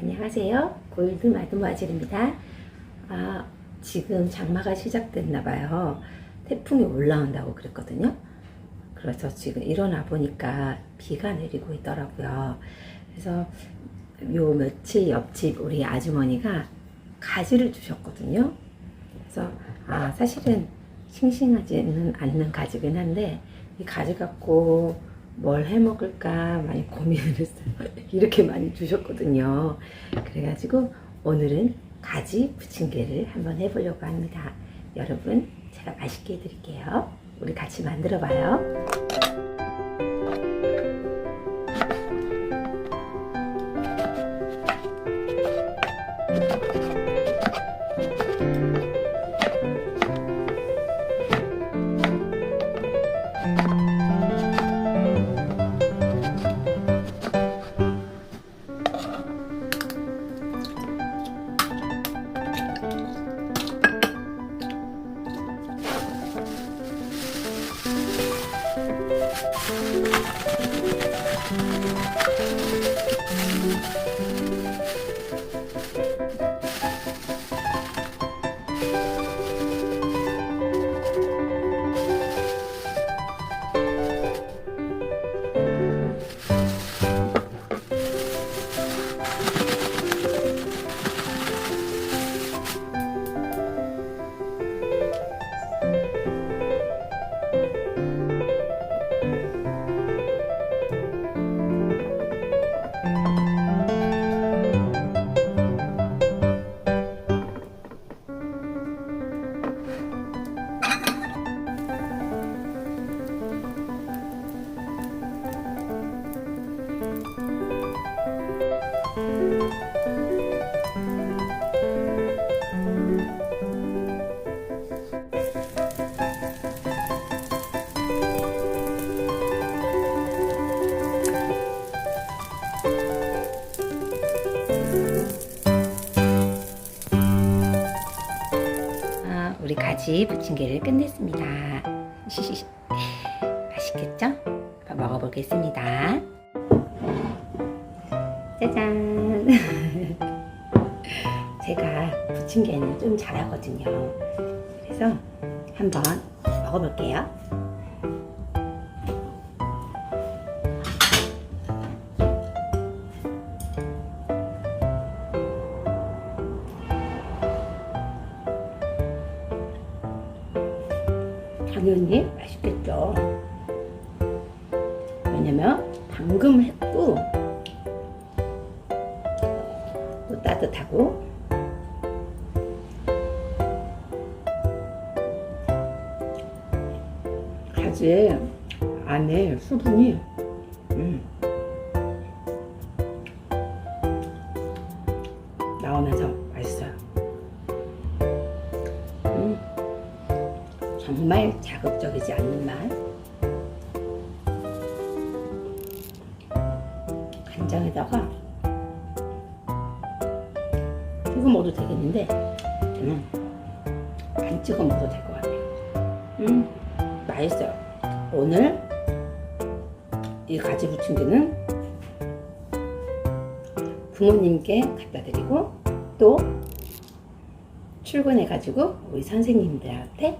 안녕하세요. 골드 마드모아젤입니다. 아, 지금 장마가 시작됐나 봐요. 태풍이 올라온다고 그랬거든요. 그래서 지금 일어나 보니까 비가 내리고 있더라고요. 그래서 요 며칠 옆집 우리 아주머니가 가지를 주셨거든요. 그래서 아, 사실은 싱싱하지는 않는 가지긴 한데 이 가지 갖고 뭘 해 먹을까 많이 고민을 했어요. 이렇게 많이 주셨거든요. 그래가지고 오늘은 가지 부침개를 한번 해보려고 합니다. 여러분 제가 맛있게 해드릴게요. 우리 같이 만들어 봐요. 가지 부침개를 끝냈습니다. 맛있겠죠? 먹어보겠습니다. 짜잔! 제가 부침개는 좀 잘하거든요. 그래서 한번 먹어볼게요. 당연히 맛있겠죠. 왜냐면 방금 했고 또 따뜻하고 가지의 안에 수분이 음, 나오면서 정말 자극적이지 않는 맛. 간장에다가 찍어 먹어도 되겠는데 저는 안 찍어 먹어도 될 것 같아요. 음, 맛있어요. 오늘 이 가지 부침개는 부모님께 갖다 드리고 또 출근해가지고 우리 선생님들한테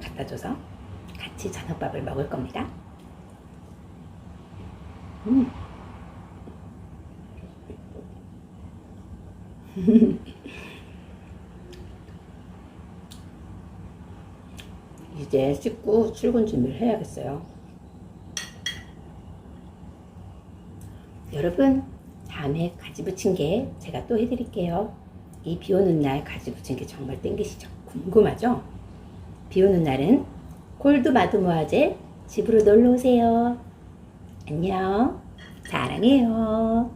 갖다 줘서 같이 저녁밥을 먹을 겁니다. 음. 이제 씻고 출근 준비를 해야겠어요. 여러분, 다음에 가지 부침개 제가 또 해드릴게요. 이 비 오는 날 가지 부침개 정말 땡기시죠? 궁금하죠? 비 오는 날은 골드 마드모아제 집으로 놀러 오세요. 안녕. 사랑해요.